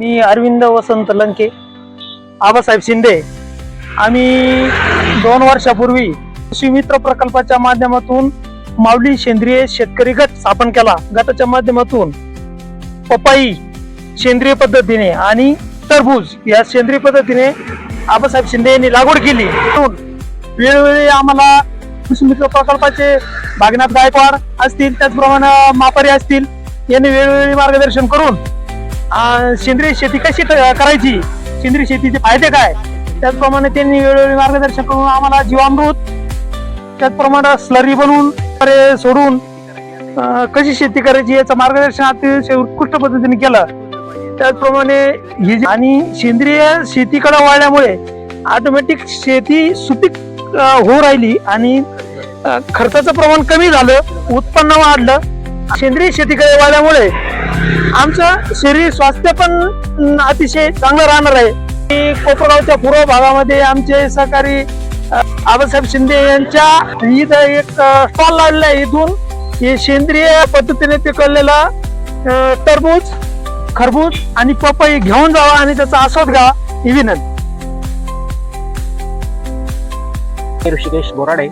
मी अरविंद वसंत लंके आबासाहेब शिंदे. आम्ही दोन वर्षापूर्वी कृषी मित्र प्रकल्पाच्या माध्यमातून माऊली सेंद्रिय शेतकरी गट स्थापन केला. गटाच्या माध्यमातून पपई सेंद्रिय पद्धतीने आणि टरबूज या सेंद्रिय पद्धतीने आबासाहेब शिंदे यांनी लागवड केली. वेळोवेळी आम्हाला कृषी मित्र प्रकल्पाचे भागनाथ गायकवाड असतील त्याचप्रमाणे मापारी असतील यांनी वेळोवेळी मार्गदर्शन करून सेंद्रिय शेती कशी क- करायची? सेंद्रिय शेतीचे फायदे काय? त्याचप्रमाणे त्यांनी वेळोवेळी मार्गदर्शन करून आम्हाला जीवामृत त्याचप्रमाणे स्लरी बनवून सोडून कशी शेती करायची याचं मार्गदर्शन अतिशय उत्कृष्ट पद्धतीने केलं. त्याचप्रमाणे ही आणि सेंद्रिय शेतीकडे वळल्यामुळे ऑटोमॅटिक शेती सुपीक होऊ राहिली आणि खर्चाचं प्रमाण कमी झालं उत्पन्न वाढलं. सेंद्रिय शेतीकडे वाढल्यामुळे आमचं शरीर स्वास्थ्य पण अतिशय चांगलं राहणार आहे. कोपरगावच्या पूर्व भागामध्ये आमचे सहकारी आबासाहेब शिंदे यांच्या इथं एक स्टॉल लावलेला आहे इथून. हे सेंद्रिय पद्धतीने पिकवलेला टरबूज खरबूज आणि पपई घेऊन जावा आणि त्याचा आस्वाद घ्यावा ही विनंती. ऋषिकेश बोराडे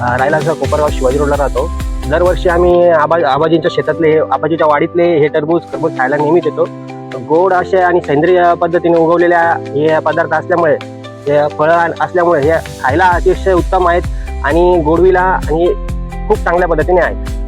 राहिला कोपरगाव शिवाजी रोडला राहतो. दरवर्षी आम्ही आबा आबाजींच्या शेतातले आबाजीच्या वाडीतले हे टरबूज खरबूज खायला नेहमीच येतो. गोड असे आणि सेंद्रिय पद्धतीने उगवलेल्या हे पदार्थ असल्यामुळे हे फळं असल्यामुळे हे खायला अतिशय उत्तम आहेत आणि गोडवीला आणि खूप चांगल्या पद्धतीने आहेत.